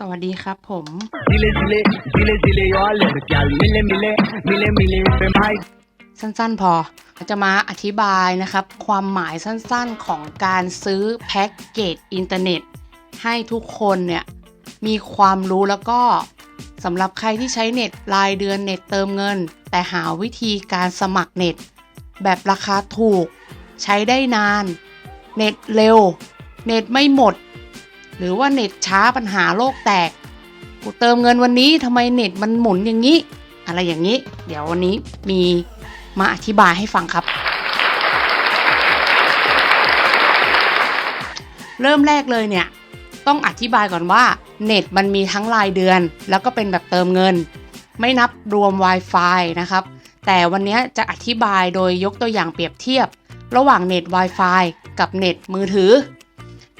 สวัสดีครับผม สั้นๆพอจะมาอธิบายนะครับ ความหมายสั้นๆของการซื้อแพ็กเกจอินเทอร์เน็ต ให้ทุกคนเนี่ย มีความรู้แล้วก็สำหรับใครที่ใช้เน็ตรายเดือนเน็ตเติมเงิน แต่หาวิธีการสมัครเน็ต แบบราคาถูก ใช้ได้นาน เน็ตเร็ว เน็ตไม่หมด หรือว่าเน็ตช้าปัญหาโลกแตก กูเติมเงินวันนี้ทำไมเน็ตมันหมุนอย่างนี้ อะไรอย่างนี้ เดี๋ยววันนี้มีมาอธิบายให้ฟังครับ เริ่มแรกเลยเนี่ย ต้องอธิบายก่อนว่า เน็ตมันมีทั้งรายเดือน แล้วก็เป็นแบบเติมเงิน ไม่นับรวม Wi-Fi นะครับ แต่วันนี้จะอธิบายโดยยกตัวอย่างเปรียบเทียบ ระหว่างเน็ต Wi-Fi กับเน็ตมือถือ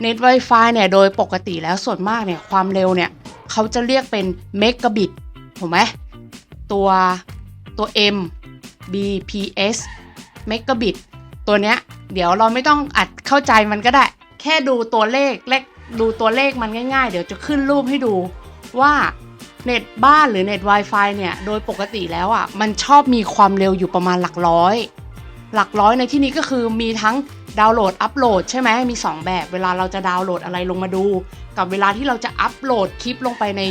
เน็ต Wi-Fi เนี่ยโดยปกติแล้วส่วนมากเนี่ยความเร็วเนี่ยเขาจะเรียกเป็นเมกะบิตถูกไหมตัวตัว M Bps เมกะบิตตัวเนี้ยเดี๋ยวเราไม่ต้องอัดเข้าใจมันก็ได้ แค่ดูตัวเลขเลขดูตัวเลขมันง่ายๆ เดี๋ยวจะขึ้นรูปให้ดูว่าเน็ตบ้านหรือเน็ต Wi-Fi เนี่ยโดยปกติแล้วอะมันชอบมีความเร็วอยู่ประมาณหลักร้อย หลักร้อยในที่นี้ก็คือมีทั้ง ดาวน์โหลดอัปโหลดใช่ไหมมี 2 แบบ เวลาเราจะดาวน์โหลดอะไรลงมาดู กับเวลาที่เราจะอัปโหลดคลิปลงไปใน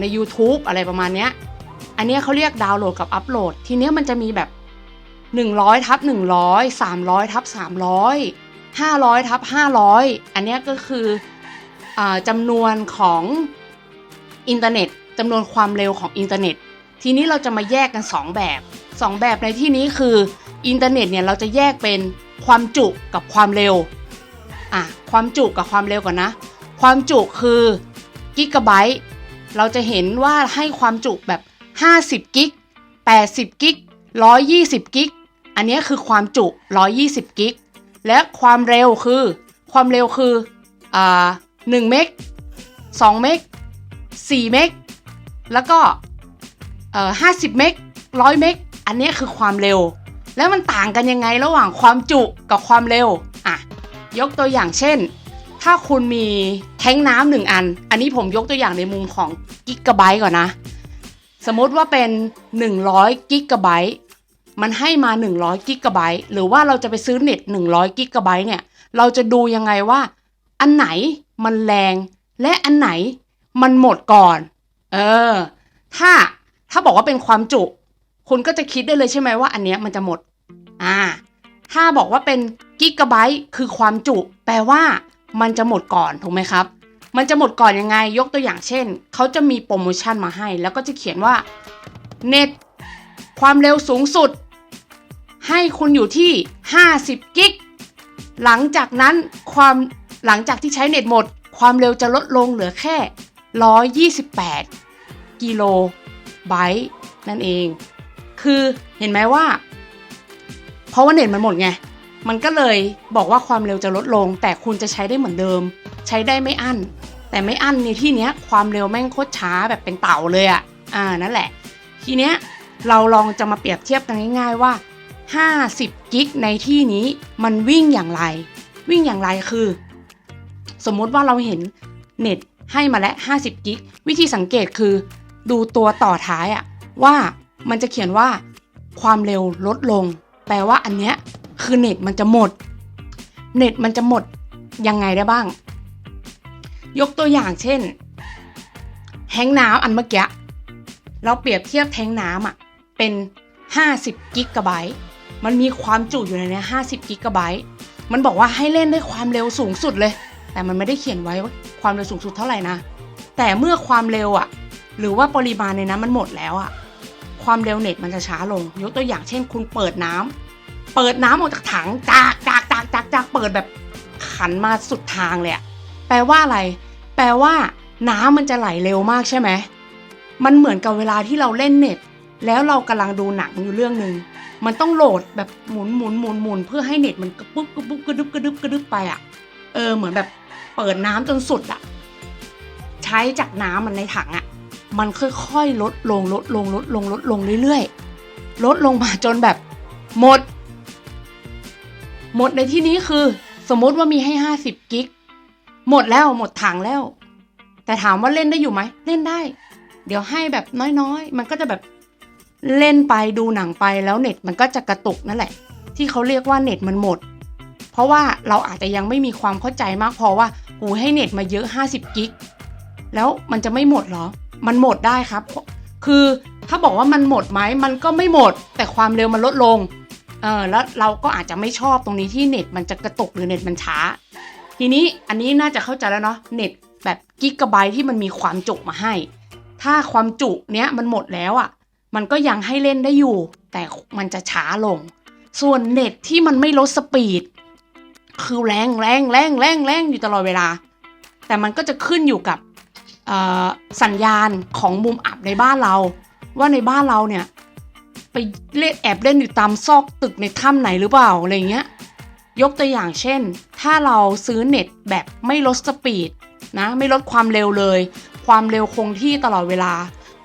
ใน YouTube อะไรประมาณเนี้ยอันเนี้ยเขาเรียกดาวน์โหลดกับอัปโหลด ทีเนี้ยมันจะมีแบบ 100ทับ100 300ทับ300 500ทับ500 อันเนี้ยก็คืออจำนวนของอินเทอร์เน็ตจำนวนความเร็วของอินเทอร์เน็ต ทีนี้เราจะมาแยกกัน 2 แบบ 2 แบบในที่นี้คืออินเทอร์เน็ตเนี่ยเราจะแยกเป็น ความจุกับความเร็วอะความจุกับความเร็วก่อนนะ ความจุคือกิกะไบต์เราจะเห็นว่าให้ความจุแบบ 50 กิก 80 กิก 120 กิก อันนี้คือความจุ 120 กิก และความเร็วคือ ความเร็วคืออ่า1เมก2เมก4เมกแล้วก็เอ่อ50 เมก100 เมกอันนี้คือความเร็ว แล้วมันต่างกันยังไงระหว่างความจุกับความเร็วอะยกตัวอย่างเช่น ถ้าคุณมีแท้งน้ำหนึ่งอัน อันนี้ผมยกตัวอย่างในมุมของกิกะไบต์ก่อนนะ สมมติว่าเป็น 100กิกะไบต์มันให้มา 100กิกะไบต์หรือว่าเราจะไปซื้อเน็ต 100กิกะไบต์เนี่ย เราจะดูยังไงว่า อันไหนมันแรง และอันไหนมันหมดก่อน เออ ถ้าถ้าบอกว่าเป็นความจุ คุณก็จะคิดได้เลยใช่ไหมว่าอันเนี้ยมันจะหมด อ่า ถ้าบอกว่าเป็นกิกะไบต์คือความจุ แปลว่ามันจะหมดก่อนถูกไหมครับ มันจะหมดก่อนยังไง ยกตัวอย่างเช่น เขาจะมีโปรโมชั่นมาให้ แล้วก็จะเขียนว่าเน็ตความเร็วสูงสุด ให้คุณอยู่ที่ 50 กิก หลังจากนั้นความหลังจากที่ใช้เน็ตหมด ความเร็วจะลดลงเหลือแค่ 128 กิโลไบต์นั่นเอง คือเห็นไหมว่า เพราะว่าเน็ตมันหมดไง มันก็เลยบอกว่าความเร็วจะลดลง แต่คุณจะใช้ได้เหมือนเดิม ใช้ได้ไม่อั้น แต่ไม่อั้นในที่เนี้ยความเร็วแม่งโคตรช้าแบบเป็นเต่าเลยอะ่ะ อ่านั่นแหละ ทีเนี้ยเราลองจะมาเปรียบเทียบกันง่าย ๆว่า 50 กิกในที่นี้มันวิ่งอย่างไร วิ่งอย่างไรคือ สมมุติว่าเราเห็นเน็ตให้มาแล้ว50 กิก วิธีสังเกตคือ ดูตัวต่อท้ายอะว่า มันจะเขียนว่าความเร็วลดลง แปลว่าอันเนี้ยคือเน็ตมันจะหมด เน็ตมันจะหมดยังไงได้บ้าง ยกตัวอย่างเช่น แทงน้ำอันเมื่อกี้เราเปรียบเทียบแทงน้ำอะเป็น 50 กิกะไบต์มันมีความจุอยู่ในเนี้ย50 กิกะไบต์มันบอกว่าให้เล่นได้ความเร็วสูงสุดเลย แต่มันไม่ได้เขียนไว้ว่าความเร็วสูงสุดเท่าไหร่นะ แต่เมื่อความเร็วอะ หรือว่าปริมาณในนั้นมันหมดแล้วอะ ความเร็วเน็ตมันจะช้าลง ยกตัวอย่างเช่น คุณเปิดน้ำเปิดน้ำออกจากถังจากจากจากจากจากเปิดแบบขันมาสุดทางเลยแปลว่าอะไร แปลว่า น้ำมันจะไหลเร็วมากใช่ไหมมันเหมือนกับเวลาที่เราเล่นเน็ต แล้วเรากำลังดูหนังอยู่เรื่องหนึ่งมันต้องโหลดแบบหมุนหมุนหมุนหมุนเพื่อให้เน็ตมันกระปุ๊บกระปุ๊บกระดึบกระดึบกระดึบไปอะ เออเหมือนแบบเปิดน้ำจนสุดอะ ใช้จากน้ำมันในถังอะ มันค่อยๆ ลดลงลดลงลดลงลดลงเรื่อยๆ ลดลงมาจนแบบหมด หมดในที่นี้คือ สมมติว่ามีให้ 50 กิก หมดแล้วหมดถังแล้ว แต่ถามว่าเล่นได้อยู่ไหม เล่นได้ เดี๋ยวให้แบบน้อยๆ มันก็จะแบบเล่นไปดูหนังไปแล้วเน็ตมันก็จะกระตุกนั่นแหละ ที่เขาเรียกว่าเน็ตมันหมด เพราะว่าเราอาจจะยังไม่มีความเข้าใจมากพอว่ากูให้เน็ตมาเยอะ 50 กิก แล้วมันจะไม่หมดเหรอ มันหมดได้ครับ คือถ้าบอกว่ามันหมดไหมมันก็ไม่หมด แต่ความเร็วมันลดลงเออแล้วเราก็อาจจะไม่ชอบตรงนี้ที่เน็ตมันจะกระตุกหรือเน็ตมันช้า ทีนี้อันนี้น่าจะเข้าใจแล้วเนาะเน็ตแบบกิกะไบที่มันมีความจุมาให้ ถ้าความจุเนี้ยมันหมดแล้วอะ่ะ มันก็ยังให้เล่นได้อยู่ แต่มันจะช้าลง ส่วนเน็ตที่มันไม่ลดสปีด คือแรงแรงแรงแรงแรงอยู่ตลอดเวลา แต่มันก็จะขึ้นอยู่กับเอ่อ สัญญาณของมุมอับในบ้านเรา ว่าในบ้านเราเนี่ย ไปเล่นแอบเล่นอยู่ตามซอกตึกในถ้ำไหนหรือเปล่าอะไรเงี้ยยกตัวอย่างเช่น ถ้าเราซื้อเน็ตแบบไม่ลดสปีดนะไม่ลดความเร็วเลย ความเร็วคงที่ตลอดเวลา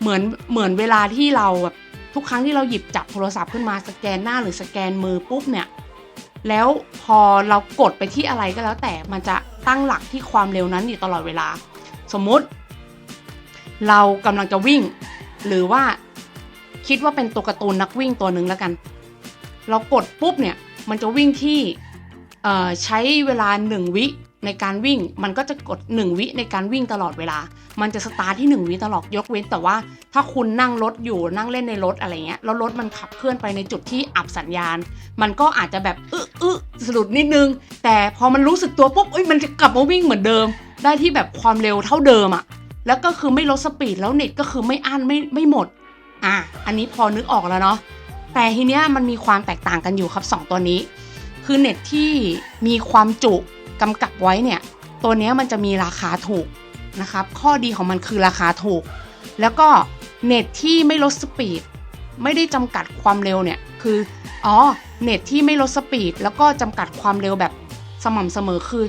เหมือนเหมือนเวลาที่เราแบบทุกครั้งที่เราหยิบจับโทรศัพท์ขึ้นมาสแกนหน้าหรือสแกนมือปุ๊บเนี่ยแล้วพอเรากดไปที่อะไรก็แล้วแต่มันจะตั้งหลักที่ความเร็วนั้นอยู่ตลอดเวลา สมมติ เรากำลังจะวิ่ง หรือว่าคิดว่าเป็นตัวการ์ตูนนักวิ่งตัวหนึ่งแล้วกัน เรากดปุ๊บเนี่ยมันจะวิ่งที่ใช้เวลา 1 วิในการวิ่ง มันก็จะกด 1 วิในการวิ่งตลอดเวลา มันจะสตาร์ทที่ 1 วิตลอดยกเว้น แต่ว่าถ้าคุณนั่งรถอยู่นั่งเล่นในรถอะไรเงี้ยแล้วรถมันขับเคลื่อนไปในจุดที่อับสัญญาณ มันก็อาจจะแบบอึอึสะดุดนิดนึง แต่พอมันรู้สึกตัวปุ๊บเอ้ยมันจะกลับมาวิ่งเหมือนเดิม ได้ที่แบบความเร็วเท่าเดิมอะ แล้วก็คือไม่ลดสปีดแล้วเน็ตก็คือไม่อั้นไม่ไม่หมด อะ อันนี้พอนึกออกแล้วเนาะ แต่ทีเนี้ยมันมีความแตกต่างกันอยู่ครับ 2 ตัวนี้ คือเน็ตที่มีความจุกำกับไว้เนี่ย ตัวเนี้ยมันจะมีราคาถูกนะครับ ข้อดีของมันคือราคาถูก แล้วก็เน็ตที่ไม่ลดสปีดไม่ได้จำกัดความเร็วเนี่ย คือ อ๋อ เน็ตที่ไม่ลดสปีดแล้วก็จำกัดความเร็วแบบสม่ำเสมอคือ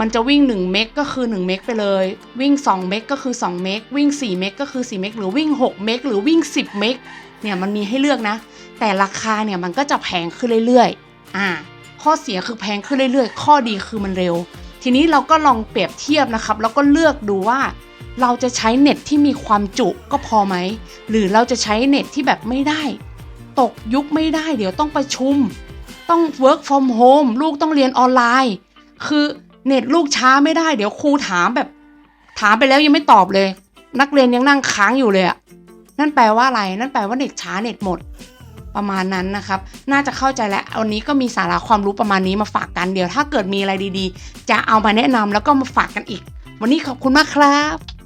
มันจะวิ่ง 1 เมกก็คือ 1 เมกไปเลย วิ่ง 2 เมกก็คือ 2 เมกวิ่ง 4 เมกก็คือ 4 เมกหรือวิ่ง 6 เมกหรือวิ่ง 10 เมกเนี่ยมันมีให้เลือกนะ แต่ราคาเนี่ยมันก็จะแพงขึ้นเรื่อยๆอ่าข้อเสียคือแพงขึ้นเรื่อยๆ ข้อดีคือมันเร็ว ทีนี้เราก็ลองเปรียบเทียบนะครับ แล้วก็เลือกดูว่าเราจะใช้เน็ตที่มีความจุก็พอไหม หรือเราจะใช้เน็ตที่แบบไม่ได้ ตกยุคไม่ได้ เดี๋ยวต้องประชุม ต้อง work from home ลูกต้องเรียนออนไลน์ คือ เน็ตลูกช้าไม่ได้ เดี๋ยวครูถามแบบ ถามไปแล้วยังไม่ตอบเลย นักเรียนยังนั่งค้างอยู่เลยอะนั่นแปลว่าอะไร นั่นแปลว่าเน็ตช้าเน็ตหมดประมาณนั้นนะครับ น่าจะเข้าใจแล้ววันนี้ก็มีสาระความรู้ประมาณนี้มาฝากกันเดี๋ยว ถ้าเกิดมีอะไรดีๆ จะเอามาแนะนำแล้วก็มาฝากกันอีก วันนี้ขอบคุณมากครับ